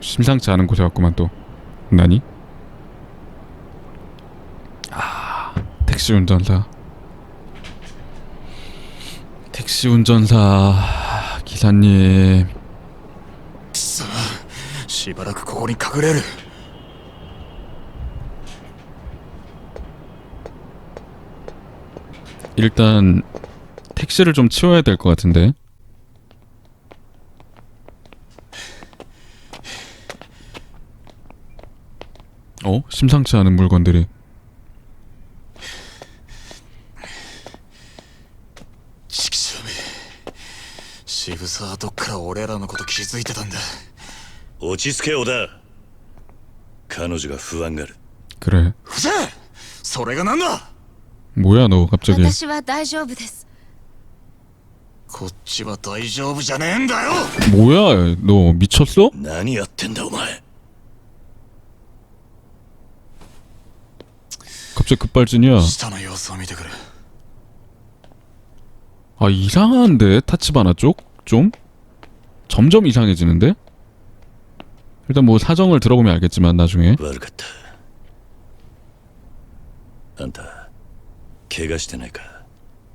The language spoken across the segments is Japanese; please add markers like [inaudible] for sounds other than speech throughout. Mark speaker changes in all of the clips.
Speaker 1: 심상치 않은 곳에 왔구만 또 나니? 아 택시 운전사 택시 운전사 기사님
Speaker 2: さあしばらくここに隠れる
Speaker 1: 일단 택시를 좀 치워야 될 것 같은데 어? 심상치 않은 물건들이
Speaker 2: チキショめ渋沢はどっから俺らのこと気づいてたんだ
Speaker 3: 落ち着け小田彼女が不安がる
Speaker 1: 그래
Speaker 2: うぜえそれがなんだ
Speaker 1: 뭐야 너 갑자기
Speaker 4: 私は大丈夫です
Speaker 2: こっちは大丈夫じゃねえんだよ
Speaker 1: 뭐야 너 미쳤어?
Speaker 3: 何やってんだお前
Speaker 1: 갑자기 급발진이야
Speaker 2: 下の様子を見てくる
Speaker 1: 아 이상한데 타치바나 쪽? 좀? 점점 이상해지는데? 일단 뭐 사정을 들어보면 알겠지만 나중에
Speaker 3: 悪かったあんた怪我してないか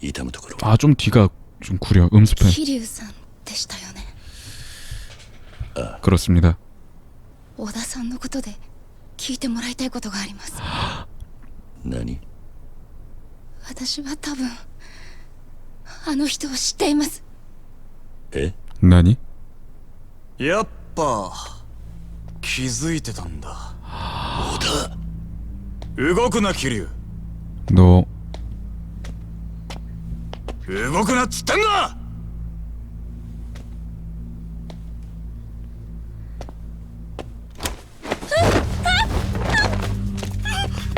Speaker 3: 痛むところ
Speaker 1: 아 좀 뒤가 좀 구려 음습해
Speaker 4: 桐生さんでしたよね
Speaker 1: 그렇습니다
Speaker 4: 小田さんのことで聞いてもらいたいことがあります [laughs]
Speaker 3: 何？
Speaker 4: 私は多分あの人を知っています。
Speaker 3: え？
Speaker 1: 何？
Speaker 2: やっぱ気づいてたんだ。
Speaker 3: 織田
Speaker 2: 動くな桐生。どう？動くなっつってんだ！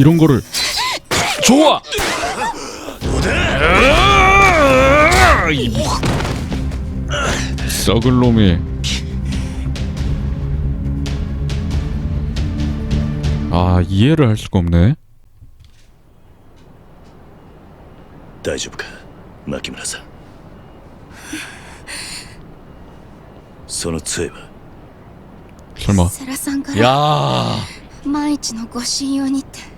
Speaker 1: 이런 거를 좋아 으아! 이 썩을 놈이 아 이해를 할 수가 없네
Speaker 3: 大丈夫か牧村さんその杖は
Speaker 1: 설마
Speaker 4: 世良さんから
Speaker 1: 야
Speaker 4: 万一のご信用にって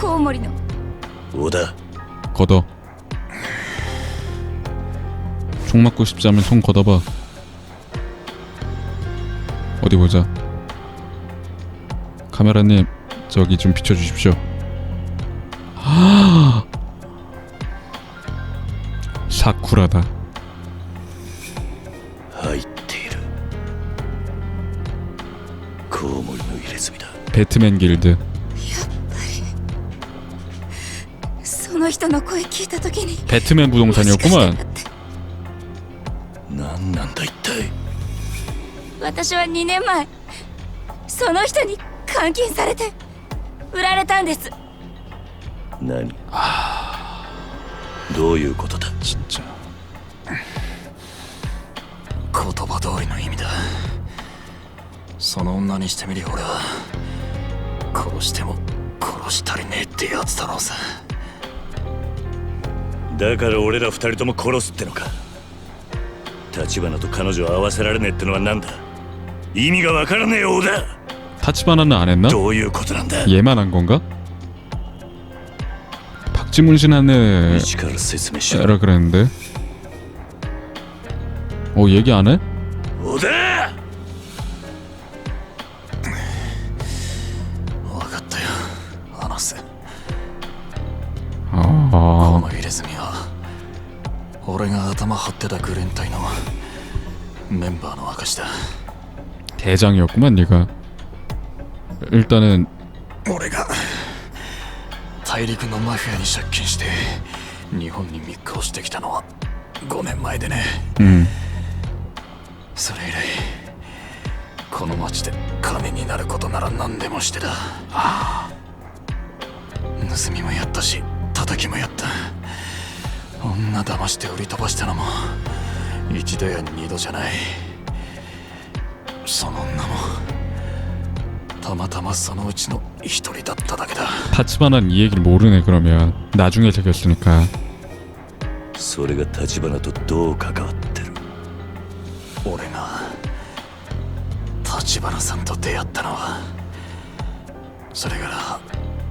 Speaker 4: コウモリの
Speaker 3: 小田
Speaker 1: 걷어 총 맞고 싶지 않으면 손 걷어봐 어디 보자 카메라님 저기 좀 비춰주십시오 하 [gasps] 사쿠라다
Speaker 3: 入っているコウモリの入れ墨だ
Speaker 1: 배트맨 길드
Speaker 4: の人の声聞いた時に
Speaker 1: 배트맨
Speaker 4: もしかして
Speaker 1: 부동산이었구만
Speaker 4: だって
Speaker 3: 何なんだ一体
Speaker 4: 私は2年前その人に監禁されて売られたんです
Speaker 3: 何どういうことだ
Speaker 1: 진짜
Speaker 2: 言葉通りの意味だその女にしてみりゃ俺は殺しても殺したりねえってやつだろうさ
Speaker 3: だから俺ら二人とも殺すってのか立花と彼女を会わせられねえってのは何だ意味がわからねえようだ
Speaker 1: 타치바나는 안 했나?
Speaker 3: どういうことなんだ
Speaker 1: 얘만 한 건가? 박지문 씨는
Speaker 3: 一から説明しろ
Speaker 1: 에라 그랬는데 어 얘기 안 해?
Speaker 2: 頭張ってたグレン隊のメンバーの証だ
Speaker 1: 대장이었구만 얘가. 일단은
Speaker 2: 俺が大陸のマフィアに借金して日本に密航してきたのは5年前でね
Speaker 1: 음,
Speaker 2: それ以来この町で金になることなら何でもしてた盗みもやったし叩きもやった 女騙して売り飛ばしたのも一度や二度じゃないその女もたまたまそのうちの一人だっただけだ
Speaker 1: 타치바나는 이 얘기를 모르네 그러면 나중에 새겼으니까.
Speaker 3: それが立花とどう関わってる
Speaker 2: 俺が立花さんと出会ったのはそれから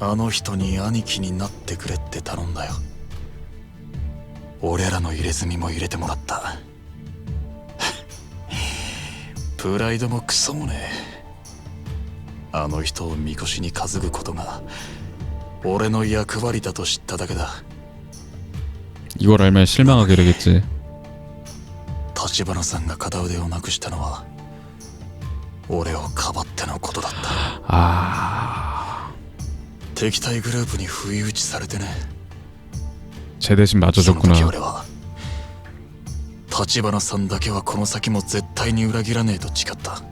Speaker 2: あの人に兄貴になってくれって頼んだよ俺らの入れ墨も入れてもらった[laughs] プライドもクソもねあの人をみこしに担ぐことが俺の役割だと知っただけだ
Speaker 1: 이걸 알면 실망하게 되겠지.
Speaker 2: 立花さんが片腕をなくしたのは俺をかばってのことだった
Speaker 1: 아
Speaker 2: 敵対グループに不意打ちされてね
Speaker 1: 제 대신
Speaker 2: その
Speaker 1: 맞아줬구나.
Speaker 2: 時俺は立花さんだけはこの先も絶対に裏切らねえと誓った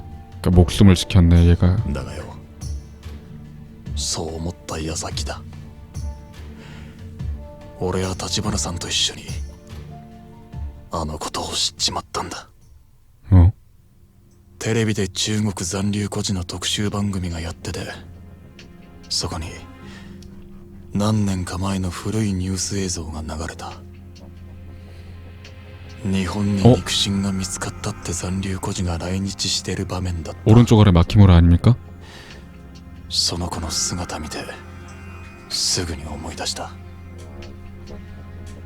Speaker 1: 그러니까 목숨을 지켰네 얘가.
Speaker 2: だがよそう思った矢先だ俺は立花さんと一緒にあのことを知っちまったんだ
Speaker 1: 어?
Speaker 2: テレビで中国残留孤児の特集番組がやっててそこに 何年か前の古いニュース映像が流れた日本に
Speaker 1: お
Speaker 2: 肉親が見つかったって残留孤児が来日してる場面だった
Speaker 1: 오른쪽 아래 마키모라 아닙니까?
Speaker 2: その子の姿見てすぐに思い出した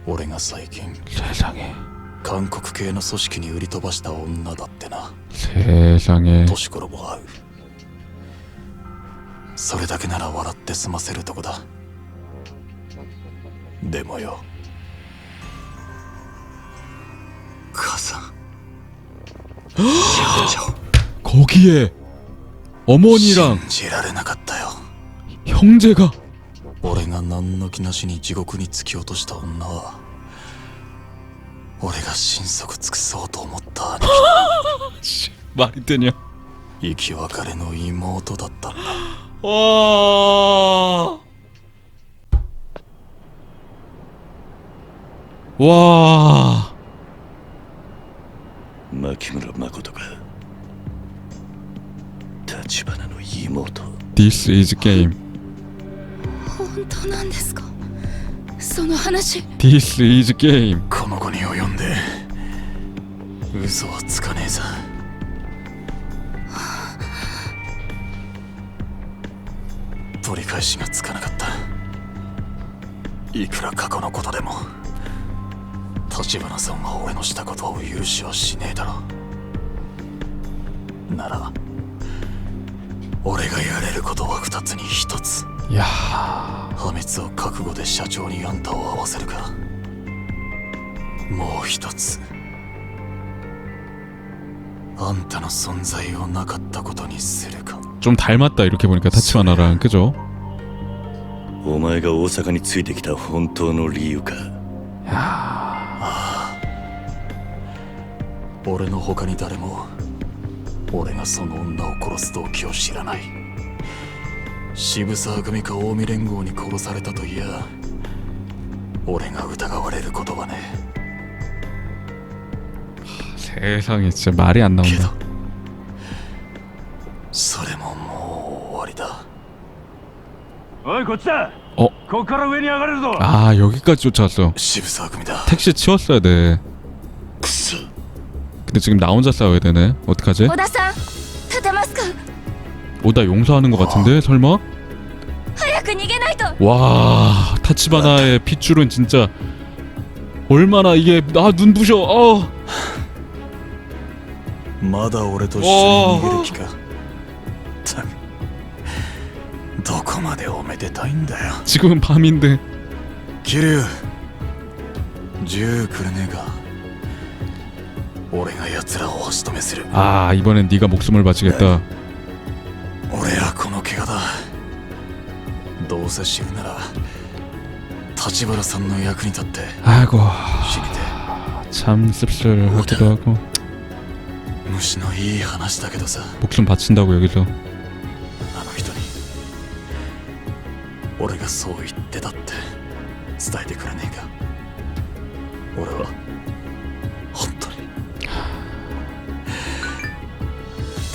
Speaker 2: 俺が最近
Speaker 1: 세상에
Speaker 2: 韓国系の組織に売り飛ばした女だってな
Speaker 1: 세상에
Speaker 2: 年頃も合うそれだけなら笑って済ませるとこだ でもよ母さん死んじゃ
Speaker 1: 거기에 어머니랑
Speaker 2: 信じられなかったよ
Speaker 1: 형제가
Speaker 2: 俺が何の気なしに地獄に突き落とした女は俺が心底尽くそうと思った兄 [laughs]
Speaker 1: 말이 되냐?
Speaker 2: 貴生き別れの妹だったんだ
Speaker 1: 와. 와.
Speaker 3: 牧村誠が立花の妹
Speaker 1: This is game.
Speaker 4: 本当なんですか？その話
Speaker 1: This is game.
Speaker 2: この子に及んで嘘はつかねえさ取り返しがつかなかったいくら過去のことでも立花さんは俺のしたことを許しはしねえだろなら俺がやれることは二つに一つ
Speaker 1: 야.
Speaker 2: 破滅を覚悟で社長にあんたを会わせるかもう一つあんたの存在をなかったことにするか
Speaker 1: 좀 닮았다 이렇게 보니까 타치바나랑 그죠?
Speaker 3: お前が大阪についてきた本当の理由か
Speaker 2: 俺の他に誰も俺がその女を殺す動機を知らない渋沢組か近江連合に殺されたといや俺が疑われることはね
Speaker 1: 세상에 진짜 말이 안
Speaker 2: けど
Speaker 1: 나온다.
Speaker 2: それももう終わりだ
Speaker 3: おいこっちだ ここから上に上がれるぞ
Speaker 1: 아 여기까지 쫓아왔어
Speaker 2: 渋沢組だ
Speaker 1: 택시 치웠어야 돼
Speaker 2: くそ
Speaker 1: 근데 지금 나 혼자 싸워야 되네 어떡하지?
Speaker 4: 織田さん立てますか
Speaker 1: 오다 용서하는 것 같은데 설마?
Speaker 4: 早く逃げないと
Speaker 1: 와 타치바나의 핏줄은 진짜 얼마나 이게 아 눈부셔 어
Speaker 2: まだ俺と一緒に逃げる気かったくどこまでおめでたいんだよ
Speaker 1: 지금은 밤인데
Speaker 2: 桐生銃くれねえか
Speaker 1: 아 이번엔 네가 목숨을 바치겠다
Speaker 2: 俺はこの怪我だどうせ死ぬなら立花さんの役に立って
Speaker 1: 아이고
Speaker 2: 死にて
Speaker 1: 참 씁쓸하기도 하고
Speaker 2: 虫のいい話だけどさ
Speaker 1: 목숨 바친다고 여기서
Speaker 2: あの人に俺がそう言ってたって伝えてくれねえか俺は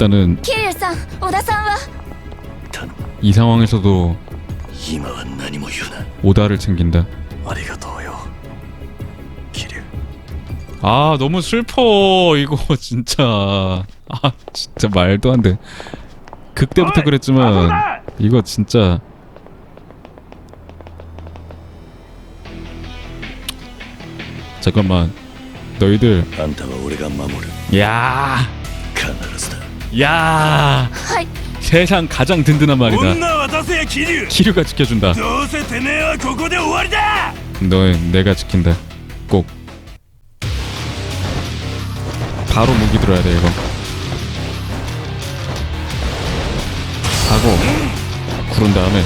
Speaker 1: 일단은 이 상황에서도 오다를 챙긴다. 아 너무 슬퍼. 이거 [laughs] 진짜. 아 진짜 말도 안 돼. 극때부터 그랬지만 이거 진짜. 잠깐만. 너희들 야. 야
Speaker 4: はい
Speaker 1: 세상 가장 든든한 말이다
Speaker 3: 女は出せや桐生
Speaker 1: 키류가 지켜준다
Speaker 3: どうせてめえはここで終わりだ
Speaker 1: 너의 내가 지킨다 꼭 바로 무기 들어야 돼 이거 하고 구른 다음에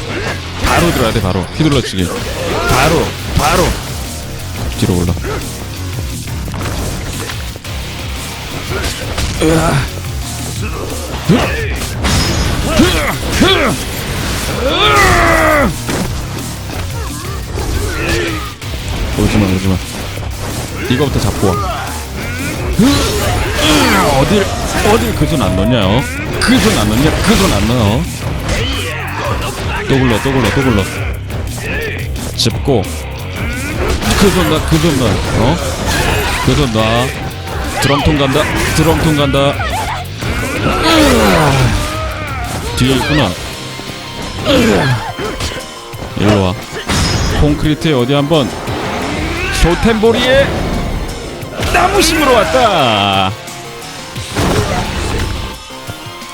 Speaker 1: 바로 들어야 돼 바로 휘둘러치기 바로 바로 뒤로 올라 으아. 오지마 오지마 이거부터 잡고 와 어딜 어딜 그 손 안 넣냐 어? 그손 안 넣냐 그 손 안 넣어 또 굴러 또 굴러 또 굴러 짚고 그손놔그손놔 어? 그손놔 드럼통 간다 드럼통 간다. 뒤에 있구나 일로 와 콘크리트에 어디 한번 소템보리에 나무 심으러 왔다.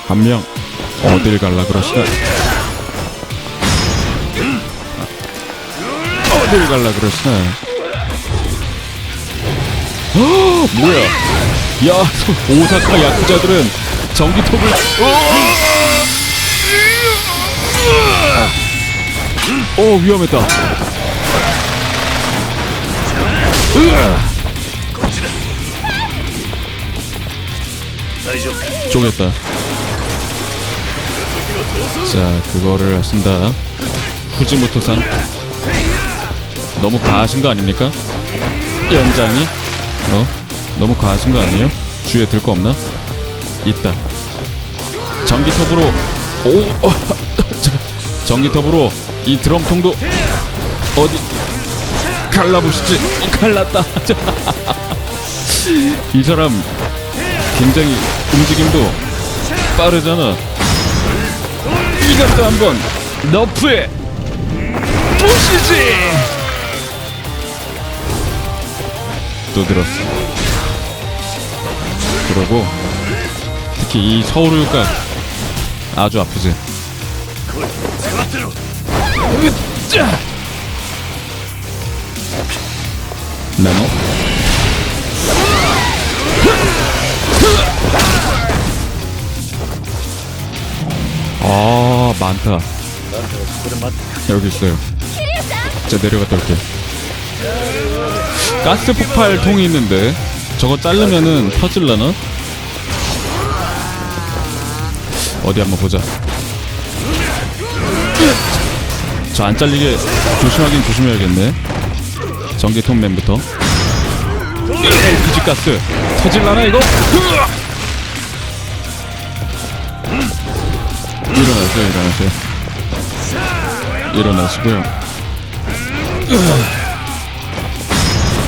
Speaker 1: 한 명 어딜 갈라 그러시나? 어딜 갈라 그러시나? 어 뭐야? 야 오사카 야쿠자들은 전기톱을 오, 위험했다 쪼였다 자 그거를 쓴다 후지모토산 너무 과하신 거 아닙니까? 연장이 어? 너무 과하신 거 아니에요? 주위에 들 거 없나? 있다. 전기톱으로 오, 어, [laughs] 자, 전기톱으로 이 드럼통도 어디 갈라보시지? 어, 갈랐다. [laughs] 이 사람 굉장히 움직임도 빠르잖아. 이것도 한번 너프에 보시지. 또 들었어. 그러고 역시 이 서울육관 아주 아프지. 나노 아 많다. 여기 있어요. 자 내려갔다 올게. 가스 폭발통이 있는데 저거 자르면은 터질라나? 어디 한번 보자. 저안 잘리게 조심하긴 조심해야겠네. 전기통 맨부터. 그지가스. 터질라나 이거? 일어나세요 일어나세요. 일어나시고요.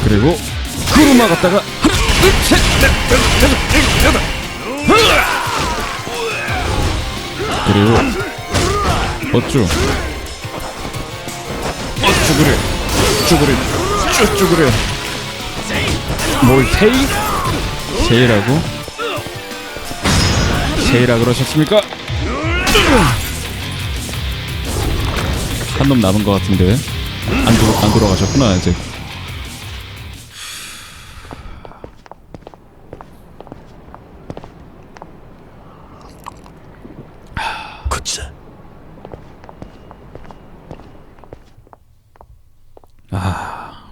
Speaker 1: 그리고 크루마 갔다가 그리고 어쭈 어쭈 그래 어쭈 그래 쭈쭈 그래 뭘 세이? 세이라고? 세이라 그러셨습니까? 한 놈 남은 것 같은데 안, 돌, 안 돌아가셨구나 아직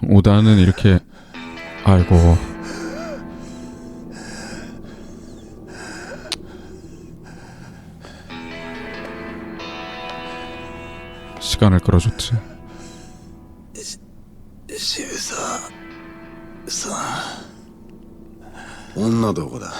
Speaker 1: 오다는 이렇게 아이고 시간을 끌어줬지
Speaker 2: 渋沢さん女どこだ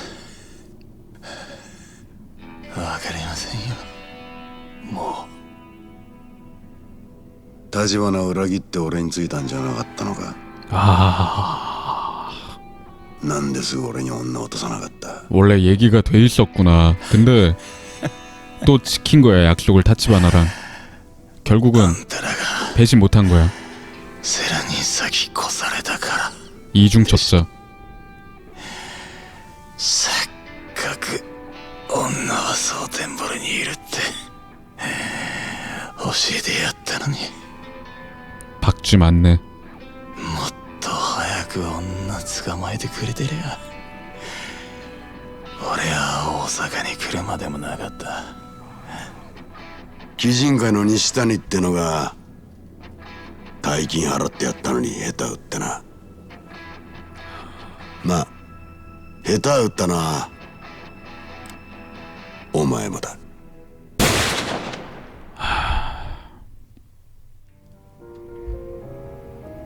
Speaker 2: 立花を裏切って俺についたんじゃなかったのか
Speaker 1: 아
Speaker 2: なんですぐ俺に女を落とさなかった
Speaker 1: 원래 얘기가 돼 있었구나 근데 또 지킨 거야 약속을 타치바나랑 결국은
Speaker 2: たらが
Speaker 1: 배신 못한 거야
Speaker 2: セラに先越されたから
Speaker 1: 이중첩자 박쥐 맞네
Speaker 2: もっと早く女捕まえてくれてりゃ俺は大阪に来るまでもなかった
Speaker 5: 鬼人会の西谷ってのが大金払ってやったのに下手打ってなまあ下手打ったのはお前もだ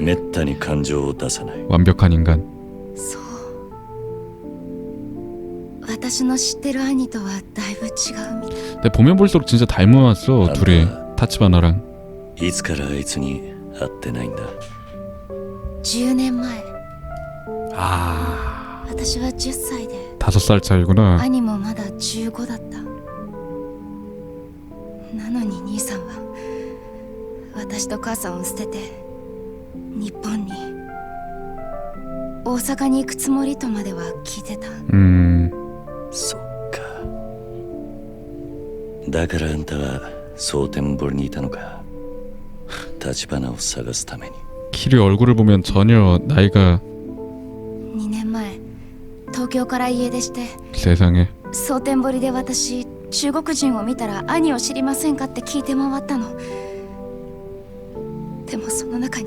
Speaker 3: めったに感情を出さない
Speaker 1: 완벽한 인간
Speaker 4: そう私の知ってる兄とはだいぶ違うみたい
Speaker 1: 근데 보면 볼수록 진짜 닮아왔어 둘이 타치바나랑
Speaker 3: いつからあいつに会ってないんだ
Speaker 4: 10年前
Speaker 1: 아
Speaker 4: 私は10歳で
Speaker 1: 다섯 살 차이구나
Speaker 4: 兄もまだ15だったなのに兄さんは私と母さんを捨てて 日本に大阪に行くつもりとまでは聞いてた
Speaker 1: 음
Speaker 3: そっかだからあんたは蒼天堀にいたのか立花を探すために
Speaker 1: 키리 얼굴을 보면 전혀 나이가
Speaker 4: 2年前東京から家出して
Speaker 1: 세상에
Speaker 4: 蒼天堀で私中国人を見たら兄を知りませんかって聞いて回ったのでもその中に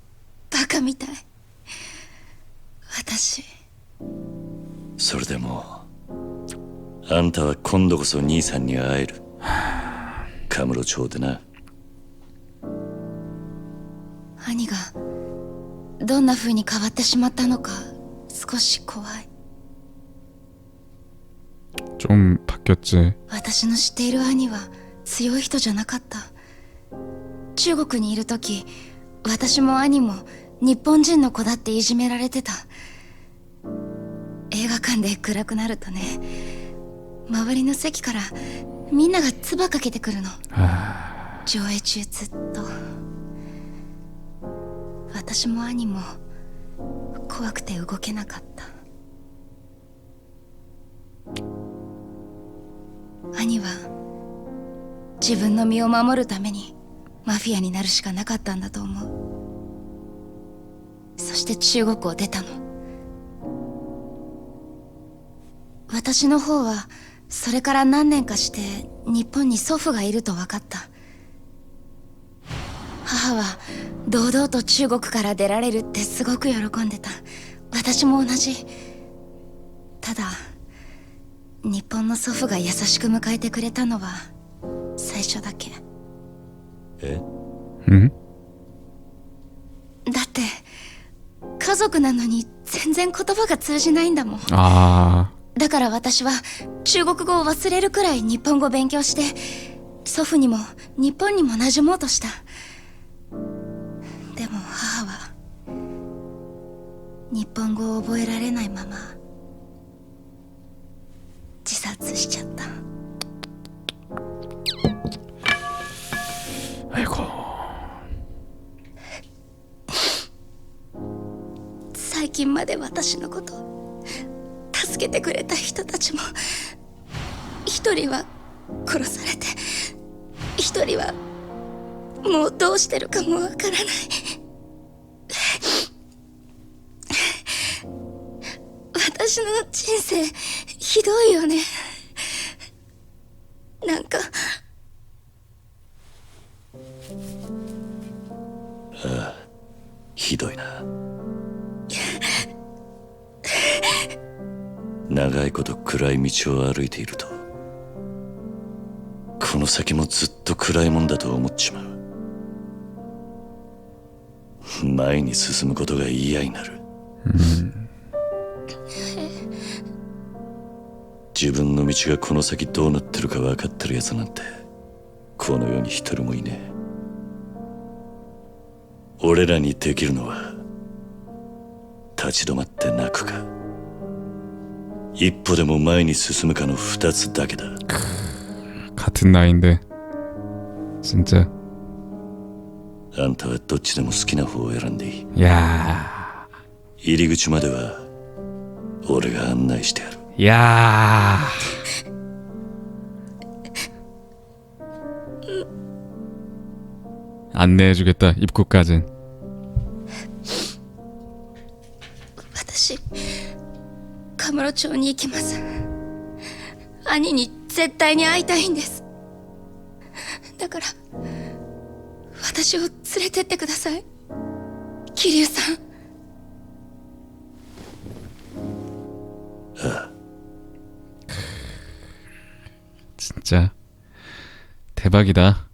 Speaker 4: バカみたい私
Speaker 3: それでもあんたは今度こそ兄さんに会えるカムロ町でな
Speaker 4: 兄がどんな風に変わってしまったのか少し怖い
Speaker 1: 좀 바뀌었지.
Speaker 4: 私の知っている兄は強い人じゃなかった中国にいる時私も兄も 日本人の子だっていじめられてた。映画館で暗くなるとね周りの席からみんなが唾かけてくるの。上映中ずっと。私も兄も怖くて動けなかった。兄は自分の身を守るためにマフィアになるしかなかったんだと思うそして中国を出たの。私の方はそれから何年かして日本に祖父がいると分かった。母は堂々と中国から出られるってすごく喜んでた。私も同じ。ただ日本の祖父が優しく迎えてくれたのは最初だけ。
Speaker 3: え？
Speaker 1: 응?
Speaker 4: だって家族なのに全然言葉が通じないんだもん。
Speaker 1: 아,
Speaker 4: だから私は中国語を忘れるくらい日本語を勉強して祖父にも日本にも馴染もうとした。でも母は日本語を覚えられないまま自殺しちゃった近まで私のこと助けてくれた人たちも一人は殺されて一人はもうどうしてるかもわからない。私の人生ひどいよね。なんか。
Speaker 3: あひどいな。長いこと暗い道を歩いているとこの先もずっと暗いもんだと思っちまう。前に進むことが嫌になる。[laughs] 自分の道がこの先どうなってるか分かってるやつなんてこの世に一人もいねえ。俺らにできるのは立ち止まって泣くか 一歩でも前に進むかの二つだけだ
Speaker 1: 같은 나이인데. 진짜.
Speaker 3: あんたはどっちでも好きな方を選んでいい
Speaker 1: 야.
Speaker 3: 入り口までは俺が案内してやる
Speaker 1: 야. 안내해주겠다 입구까진
Speaker 4: ロ町に行きます兄に絶対に会いたいんですだから私を連れてってください桐生さん
Speaker 1: 진짜 대박이다